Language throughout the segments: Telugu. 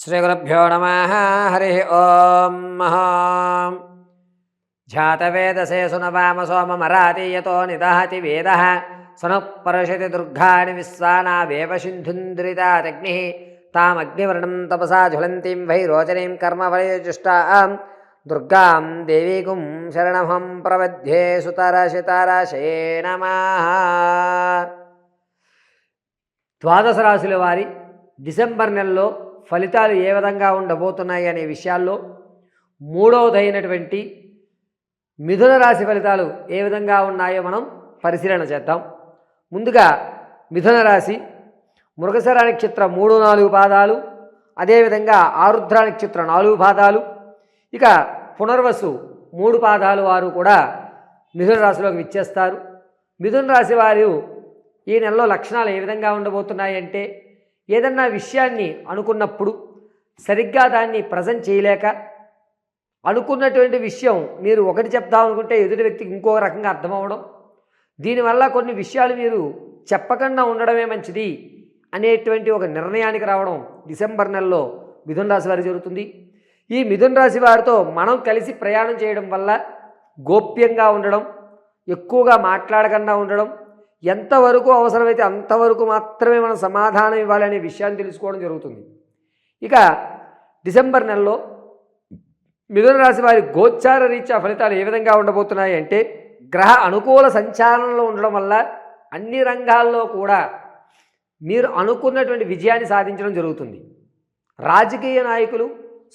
శ్రీగురుభ్యో నమ హరి ఓం ఝాతవేదసే సునవామ సోమమరాతీయతో నిదహతి వేద సనుపరషతి దుర్గాని విశ్వానావేవ సింధుంద్రితాగ్ని తామగ్నివర్ణం తపసా జ్వలంతీం వైరోచనీం కర్మఫలయుష్టాం దుర్గాం దేవీకుం శరణమహం ప్రవధ్యే సుతరశితరశే నమ ద్వాదశ రాశుల వారి డిసెంబర్ నెలలో ఫలితాలు ఏ విధంగా ఉండబోతున్నాయి అనే విషయాల్లో మూడవదైనటువంటి మిథున రాశి ఫలితాలు ఏ విధంగా ఉన్నాయో మనం పరిశీలన చేద్దాం. ముందుగా మిథున రాశి మృగశర నక్షత్ర మూడు నాలుగు పాదాలు అదేవిధంగా ఆరుద్ర నక్షత్ర నాలుగు పాదాలు ఇక పునర్వసు మూడు పాదాలు వారు కూడా మిథున రాశిలోకి విచ్చేస్తారు. మిథున రాశి వారు ఈ నెలలో లక్షణాలు ఏ విధంగా ఉండబోతున్నాయంటే ఏదన్నా విషయాన్ని అనుకున్నప్పుడు సరిగ్గా దాన్ని ప్రజెంట్ చేయలేక అనుకున్నటువంటి విషయం మీరు ఒకటి చెప్దాం అనుకుంటే ఎదుటి వ్యక్తికి ఇంకో రకంగా అర్థమవడం దీనివల్ల కొన్ని విషయాలు మీరు చెప్పకుండా ఉండడమే మంచిది అనేటువంటి ఒక నిర్ణయానికి రావడం డిసెంబర్ నెలలో మిథున్ రాశి వారికి జరుగుతుంది. ఈ మిథున్ రాశి వారితో మనం కలిసి ప్రయాణం చేయడం వల్ల గోప్యంగా ఉండడం ఎక్కువగా మాట్లాడకుండా ఉండడం ఎంతవరకు అవసరమైతే అంతవరకు మాత్రమే మనం సమాధానం ఇవ్వాలనే విషయాన్ని తెలుసుకోవడం జరుగుతుంది. ఇక డిసెంబర్ నెలలో మిథున రాశి వారి గోచార రీత్యా ఫలితాలు ఏ విధంగా ఉండబోతున్నాయి అంటే గ్రహ అనుకూల సంచాలనంలో ఉండడం వల్ల అన్ని రంగాల్లో కూడా మీరు అనుకున్నటువంటి విజయాన్ని సాధించడం జరుగుతుంది. రాజకీయ నాయకులు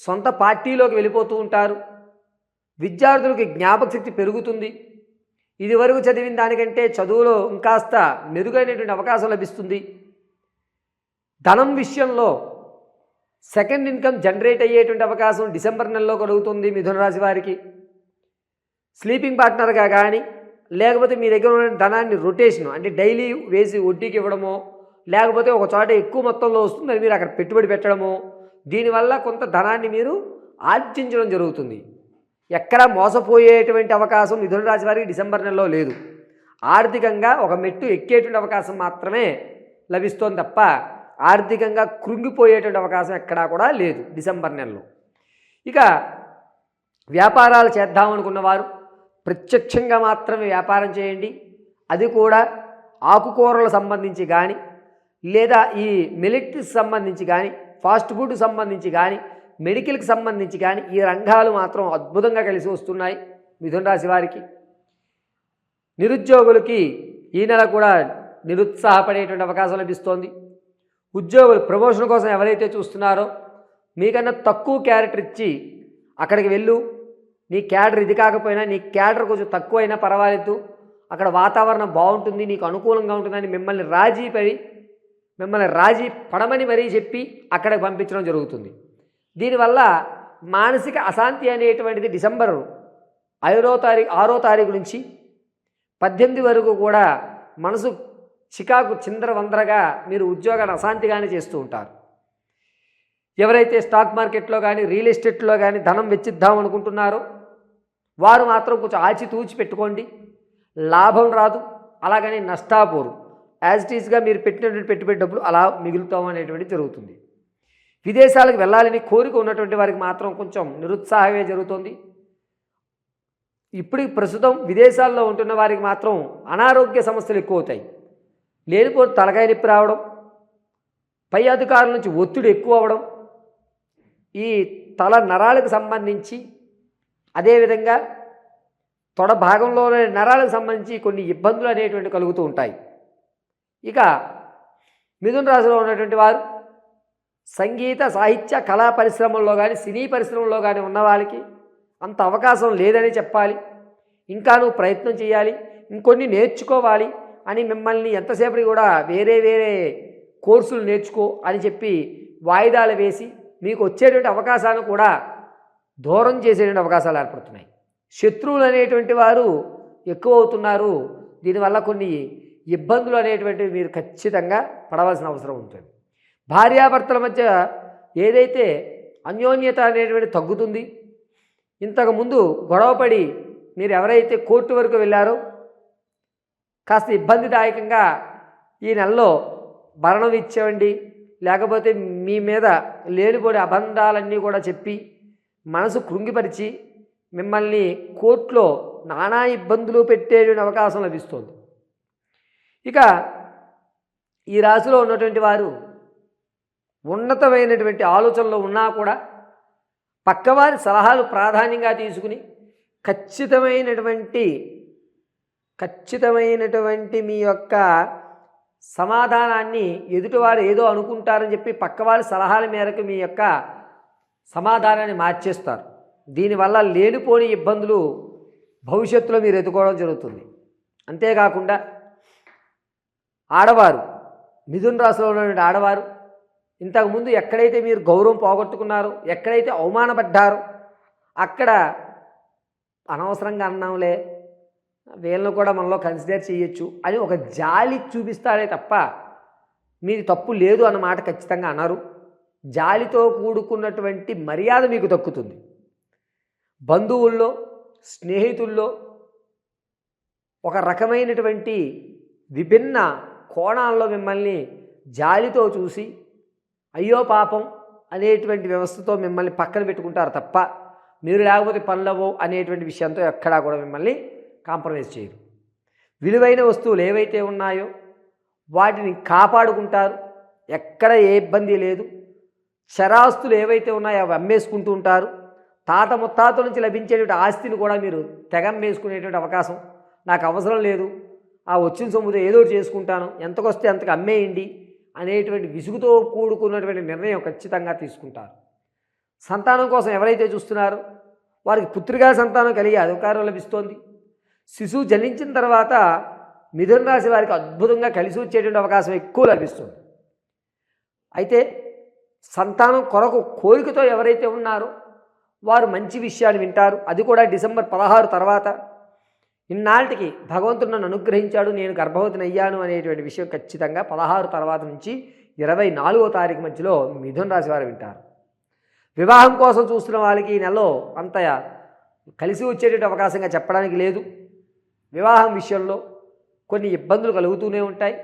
సొంత పార్టీలోకి వెళ్ళిపోతూ ఉంటారు. విద్యార్థులకి జ్ఞాపక శక్తి ఇదివరకు చదివిన దానికంటే చదువులో ఇంకాస్త మెరుగైనటువంటి అవకాశం లభిస్తుంది. ధనం విషయంలో సెకండ్ ఇన్కమ్ జనరేట్ అయ్యేటువంటి అవకాశం డిసెంబర్ నెలలో కలుగుతుంది మిథున రాశి వారికి. స్లీపింగ్ పార్ట్నర్గా కానీ లేకపోతే మీ దగ్గర ఉన్న ధనాన్ని రొటేషన్ అంటే డైలీ వేసి వడ్డీకి ఇవ్వడమో లేకపోతే ఒక చోట ఎక్కువ మొత్తంలో వస్తుంది అది మీరు అక్కడ పెట్టుబడి పెట్టడము దీనివల్ల కొంత ధనాన్ని మీరు ఆర్జించడం జరుగుతుంది. ఎక్కడ మోసపోయేటువంటి అవకాశం మిథున రాశి వారికి డిసెంబర్ నెలలో లేదు. ఆర్థికంగా ఒక మెట్టు ఎక్కేటువంటి అవకాశం మాత్రమే లభిస్తోంది తప్ప ఆర్థికంగా కృంగిపోయేటువంటి అవకాశం ఎక్కడా కూడా లేదు డిసెంబర్ నెలలో. ఇక వ్యాపారాలు చేద్దామనుకున్న వారు ప్రత్యక్షంగా మాత్రమే వ్యాపారం చేయండి. అది కూడా ఆకుకూరలకు సంబంధించి కానీ లేదా ఈ మిలిటరీకి సంబంధించి కానీ ఫాస్ట్ ఫుడ్ సంబంధించి కానీ మెడికల్కి సంబంధించి కానీ ఈ రంగాలు మాత్రం అద్భుతంగా కలిసి వస్తున్నాయి మిథున రాశి వారికి. నిరుద్యోగులకి ఈ నెల కూడా నిరుత్సాహపడేటువంటి అవకాశం లభిస్తోంది. ఉద్యోగులు ప్రమోషన్ కోసం ఎవరైతే చూస్తున్నారో మీకన్నా తక్కువ క్యారెక్టర్ ఇచ్చి అక్కడికి వెళ్ళు. నీ క్యాడర్ ఇది కాకపోయినా నీ క్యాడర్ కొంచెం తక్కువైనా పర్వాలేదు. అక్కడ వాతావరణం బాగుంటుంది నీకు అనుకూలంగా ఉంటుందని మిమ్మల్ని రాజీ పడి మిమ్మల్ని రాజీ పడమని మరీ చెప్పి అక్కడికి పంపించడం జరుగుతుంది. దీనివల్ల మానసిక అశాంతి అనేటువంటిది డిసెంబర్ ఐదో తారీఖు ఆరో తారీఖు నుంచి పద్దెనిమిది వరకు కూడా మనసు చికాకు చిందరవందరగా మీరు ఉద్యోగాన్ని అశాంతిగానే చేస్తూ ఉంటారు. ఎవరైతే స్టాక్ మార్కెట్లో కానీ రియల్ ఎస్టేట్లో కానీ ధనం వెచ్చిద్దాం అనుకుంటున్నారో వారు మాత్రం కొంచెం ఆచితూచి పెట్టుకోండి. లాభం రాదు. అలాగని నష్టాపోరు. యాజ్ ఇట్ ఈస్గా మీరు పెట్టినటువంటి పెట్టుబడి డబ్బులు అలా మిగులుతాం అనేటువంటి జరుగుతుంది. విదేశాలకు వెళ్ళాలని కోరిక ఉన్నటువంటి వారికి మాత్రం కొంచెం నిరుత్సాహమే జరుగుతుంది. ఇప్పుడు ప్రస్తుతం విదేశాల్లో ఉంటున్న వారికి మాత్రం అనారోగ్య సమస్యలు ఎక్కువ అవుతాయి లేనిపోతే తలకాయ నొప్పి రావడం పై అధికారుల నుంచి ఒత్తిడి ఎక్కువ అవ్వడం ఈ తల నరాలకు సంబంధించి అదేవిధంగా తొడ భాగంలోనే నరాలకు సంబంధించి కొన్ని ఇబ్బందులు అనేటువంటి కలుగుతూ ఉంటాయి. ఇక మిథున రాశిలో ఉన్నటువంటి వారు సంగీత సాహిత్య కళా పరిశ్రమల్లో కానీ సినీ పరిశ్రమల్లో కానీ ఉన్న వాళ్ళకి అంత అవకాశం లేదని చెప్పాలి. ఇంకా నువ్వు ప్రయత్నం చేయాలి ఇంకొన్ని నేర్చుకోవాలి అని మిమ్మల్ని ఎంతసేపటి కూడా వేరే వేరే కోర్సులు నేర్చుకో అని చెప్పి వాయిదాలు వేసి మీకు వచ్చేటువంటి అవకాశాలను కూడా దూరం చేసేటువంటి అవకాశాలు ఏర్పడుతున్నాయి. శత్రువులు అనేటువంటి వారు ఎక్కువ అవుతున్నారు. దీనివల్ల కొన్ని ఇబ్బందులు అనేటువంటివి మీరు ఖచ్చితంగా పడవలసిన అవసరం ఉంటుంది. భార్యాభర్తల మధ్య ఏదైతే అన్యోన్యత అనేటువంటి తగ్గుతుంది ఇంతకుముందు గొడవపడి మీరు ఎవరైతే కోర్టు వరకు వెళ్ళారో కాస్త ఇబ్బందిదాయకంగా ఈ నెలలో భరణం ఇచ్చేవండి లేకపోతే మీ మీద లేనిపోని అబంధాలన్నీ కూడా చెప్పి మనసు కృంగిపరిచి మిమ్మల్ని కోర్టులో నానా ఇబ్బందులు పెట్టేటువంటి అవకాశం లభిస్తుంది. ఇక ఈ రాశిలో ఉన్నటువంటి వారు ఉన్నతమైనటువంటి ఆలోచనలో ఉన్నా కూడా పక్కవారి సలహాలు ప్రాధాన్యంగా తీసుకుని ఖచ్చితమైనటువంటి ఖచ్చితమైనటువంటి మీ యొక్క సమాధానాన్ని ఎదుటివారు ఏదో అనుకుంటారని చెప్పి పక్కవారి సలహాల మేరకు మీ యొక్క సమాధానాన్ని మార్చేస్తారు. దీనివల్ల లేనిపోని ఇబ్బందులు భవిష్యత్తులో మీరు ఎదుర్కోవడం జరుగుతుంది. అంతేకాకుండా ఆడవారు మిథున్ రాశిలో ఉన్నటువంటి ఆడవారు ఇంతకుముందు ఎక్కడైతే మీరు గౌరవం పోగొట్టుకున్నారో ఎక్కడైతే అవమానపడ్డారో అక్కడ అనవసరంగా అన్నాంలే వీళ్ళను కూడా మనలో కన్సిడర్ చేయొచ్చు అని ఒక జాలి చూపిస్తాడే తప్ప మీది తప్పు లేదు అన్నమాట ఖచ్చితంగా అన్నారు జాలితో కూడుకున్నటువంటి మర్యాద మీకు దక్కుతుంది. బంధువుల్లో స్నేహితుల్లో ఒక రకమైనటువంటి విభిన్న కోణాల్లో మిమ్మల్ని జాలితో చూసి అయ్యో పాపం అనేటువంటి వ్యవస్థతో మిమ్మల్ని పక్కన పెట్టుకుంటారు తప్ప మీరు లేకపోతే పనులవో అనేటువంటి విషయంతో ఎక్కడా కూడా మిమ్మల్ని కాంప్రమైజ్ చేయరు. విలువైన వస్తువులు ఏవైతే ఉన్నాయో వాటిని కాపాడుకుంటారు. ఎక్కడ ఏ ఇబ్బంది లేదు. చరాస్తులు ఏవైతే ఉన్నాయో అవి అమ్మేసుకుంటూ ఉంటారు. తాత ముత్తాత నుంచి లభించేటువంటి ఆస్తిని కూడా మీరు తెగమ్మేసుకునేటువంటి అవకాశం నాకు అవసరం లేదు. ఆ వచ్చిన సొమ్ముతో ఏదో చేసుకుంటాను. ఎంతకొస్తే అంతకు అమ్మేయండి. అనేటువంటి విసుగుతో కూడుకున్నటువంటి నిర్ణయం ఖచ్చితంగా తీసుకుంటారు. సంతానం కోసం ఎవరైతే చూస్తున్నారో వారికి పుత్రిగా సంతానం కలిగే అధికారం లభిస్తోంది. శిశువు జనించిన తర్వాత మిథున రాశి వారికి అద్భుతంగా కలిసి వచ్చేటువంటి అవకాశం ఎక్కువ లభిస్తుంది. అయితే సంతానం కొరకు కోరికతో ఎవరైతే ఉన్నారో వారు మంచి విషయాన్ని వింటారు. అది కూడా డిసెంబర్ పదహారు తర్వాత. ఇన్నాళ్ళకి భగవంతుడు నన్ను అనుగ్రహించాడు నేను గర్భవతిని అయ్యాను అనేటువంటి విషయం ఖచ్చితంగా పదహారు తర్వాత నుంచి ఇరవై నాలుగో తారీఖు మధ్యలో మిథున రాశి వారు వింటారు. వివాహం కోసం చూస్తున్న వాళ్ళకి ఈ నెలలో అంత కలిసి వచ్చేటువంటి అవకాశంగా చెప్పడానికి లేదు. వివాహం విషయంలో కొన్ని ఇబ్బందులు కలుగుతూనే ఉంటాయి.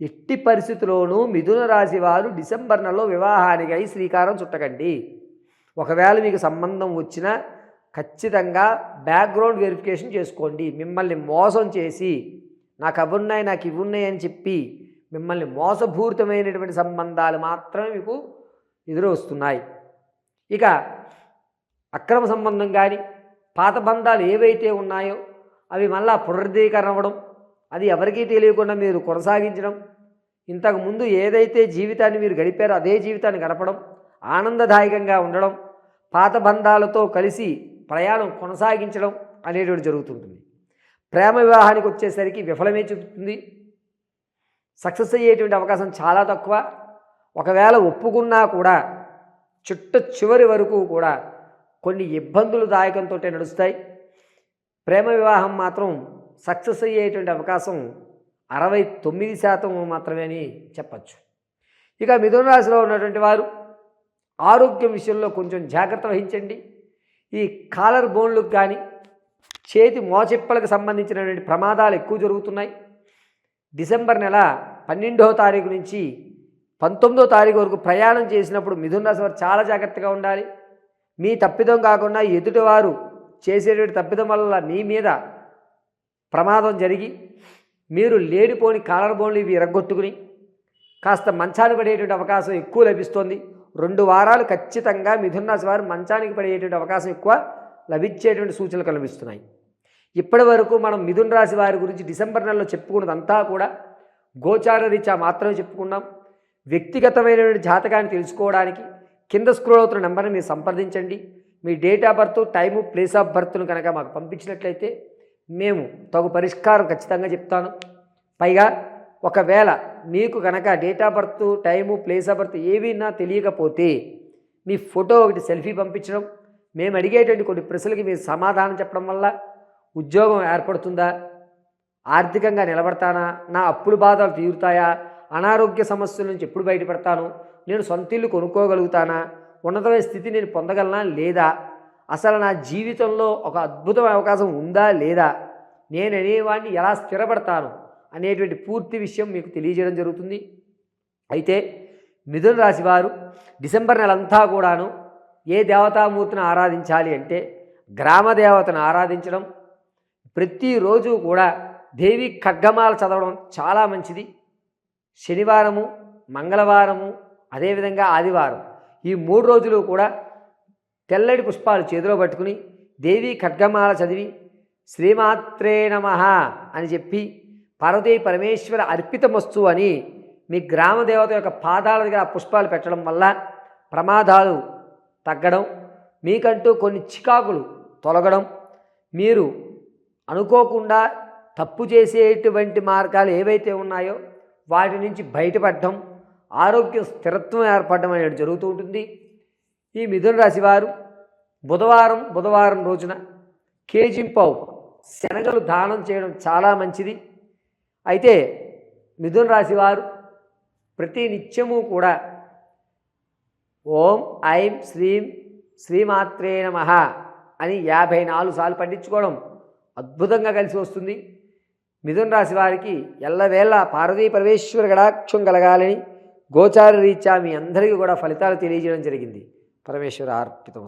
ఎట్టి పరిస్థితుల్లోనూ మిథున రాశి వారు డిసెంబర్ నెలలో వివాహానికై శ్రీకారం చుట్టకండి. ఒకవేళ మీకు సంబంధం వచ్చినా ఖచ్చితంగా బ్యాక్గ్రౌండ్ వెరిఫికేషన్ చేసుకోండి. మిమ్మల్ని మోసం చేసి నాకు అవున్నాయి నాకు ఇవి ఉన్నాయి అని చెప్పి మిమ్మల్ని మోసపూరితమైనటువంటి సంబంధాలు మాత్రమే మీకు ఎదురొస్తున్నాయి. ఇక అక్రమ సంబంధం కానీ పాత బంధాలు ఏవైతే ఉన్నాయో అవి మళ్ళా పునరుద్ధీకరణ అవ్వడం అది ఎవరికీ తెలియకుండా మీరు కొనసాగించడం ఇంతకుముందు ఏదైతే జీవితాన్ని మీరు గడిపారో అదే జీవితాన్ని గడపడం ఆనందదాయకంగా ఉండడం పాత బంధాలతో కలిసి ప్రయాణం కొనసాగించడం అనేటువంటి జరుగుతుంటుంది. ప్రేమ వివాహానికి వచ్చేసరికి విఫలమే చూపుతుంది సక్సెస్ అయ్యేటువంటి అవకాశం చాలా తక్కువ. ఒకవేళ ఒప్పుకున్నా కూడా చుట్ట చివరి వరకు కూడా కొన్ని ఇబ్బందులు దాయకంతో నడుస్తాయి. ప్రేమ వివాహం మాత్రం సక్సెస్ అయ్యేటువంటి అవకాశం అరవై తొమ్మిది శాతం మాత్రమే అని చెప్పచ్చు. ఇక మిథున రాశిలో ఉన్నటువంటి వారు ఆరోగ్యం విషయంలో కొంచెం జాగ్రత్త వహించండి. ఈ కాలర్ బోన్లకు కానీ చేతి మోచెప్పలకు సంబంధించినటువంటి ప్రమాదాలు ఎక్కువ జరుగుతున్నాయి. డిసెంబర్ నెల పన్నెండవ తారీఖు నుంచి పంతొమ్మిదో తారీఖు వరకు ప్రయాణం చేసినప్పుడు మిథున రాశి వారు చాలా జాగ్రత్తగా ఉండాలి. మీ తప్పిదం కాకుండా ఎదుటివారు చేసేటువంటి తప్పిదం వల్ల మీ మీద ప్రమాదం జరిగి మీరు లేనిపోని కాలర్ బోన్లు ఇవి ఎరగొట్టుకుని కాస్త మంచాలు పడేటువంటి అవకాశం ఎక్కువ లభిస్తుంది. రెండు వారాలు ఖచ్చితంగా మిథున రాశి వారు మంచానికి పడేటువంటి అవకాశం ఎక్కువ లభించేటువంటి సూచనలు కనిపిస్తున్నాయి. ఇప్పటి వరకు మనం మిథున రాశి వారి గురించి డిసెంబర్ నెలలో చెప్పుకున్నదంతా కూడా గోచార రీత్యా మాత్రమే చెప్పుకున్నాం. వ్యక్తిగతమైనటువంటి జాతకాన్ని తెలుసుకోవడానికి కింద స్క్రోల్ అవుతున్న నెంబర్ని మీరు సంప్రదించండి. మీ date of birth time place of బర్త్ను కనుక మాకు పంపించినట్లయితే మేము తగు పరిష్కారం ఖచ్చితంగా చెప్తాను. పైగా ఒకవేళ మీకు కనుక date of birth time place of birth ఏవినా తెలియకపోతే మీ ఫోటో ఒకటి సెల్ఫీ పంపించడం. మేము అడిగేటువంటి కొన్ని ప్రశ్నలకి మీరు సమాధానం చెప్పడం వల్ల ఉద్యోగం ఏర్పడుతుందా? ఆర్థికంగా నిలబడతానా? నా అప్పుల బాధలు తీరుతాయా? అనారోగ్య సమస్యల నుంచి ఎప్పుడు బయటపడతాను? నేను సొంత ఇల్లు కొనుక్కోగలుగుతానా? ఉన్నతమైన స్థితి నేను పొందగలనా? లేదా? అసలు నా జీవితంలో ఒక అద్భుతమైన అవకాశం ఉందా? లేదా? నేను అనేవాడిని ఎలా స్థిరపడతాను? అనేటువంటి పూర్తి విషయం మీకు తెలియజేయడం జరుగుతుంది. అయితే మిథున రాశి వారు డిసెంబర్ నెలంతా కూడాను ఏ దేవతామూర్తిని ఆరాధించాలి అంటే గ్రామ దేవతను ఆరాధించడం. ప్రతిరోజు కూడా దేవి ఖడ్గమాల చదవడం చాలా మంచిది. శనివారము మంగళవారము అదేవిధంగా ఆదివారం ఈ మూడు రోజులు కూడా తెల్లటి పుష్పాలు చేతిలో పట్టుకుని దేవి ఖడ్గమాల చదివి శ్రీమాత్రే నమ అని చెప్పి పార్వతీ పరమేశ్వర అర్పితమస్తు అని మీ గ్రామ దేవత యొక్క పాదాల దగ్గర పుష్పాలు పెట్టడం వల్ల ప్రమాదాలు తగ్గడం మీకంటూ కొన్ని చికాకులు తొలగడం మీరు అనుకోకుండా తప్పు చేసేటువంటి మార్గాలు ఏవైతే ఉన్నాయో వాటి నుంచి బయటపడడం ఆరోగ్య స్థిరత్వం ఏర్పడడం అనేది జరుగుతూ ఉంటుంది. ఈ మిథున రాశివారు బుధవారం బుధవారం రోజున కేజింపావు శనగలు దానం చేయడం చాలా మంచిది. అయితే మిథున రాశి వారు ప్రతి నిత్యము కూడా ఓం ఐం శ్రీం శ్రీమాత్రే నమ అని యాభై నాలుగు సార్లు పండించుకోవడం అద్భుతంగా కలిసి వస్తుంది. మిథున రాశి వారికి ఎల్లవేళ పార్వతీ పరమేశ్వర గడాక్షం కలగాలని గోచార రీత్యా మీ అందరికీ కూడా ఫలితాలు తెలియజేయడం జరిగింది. పరమేశ్వర అర్పితం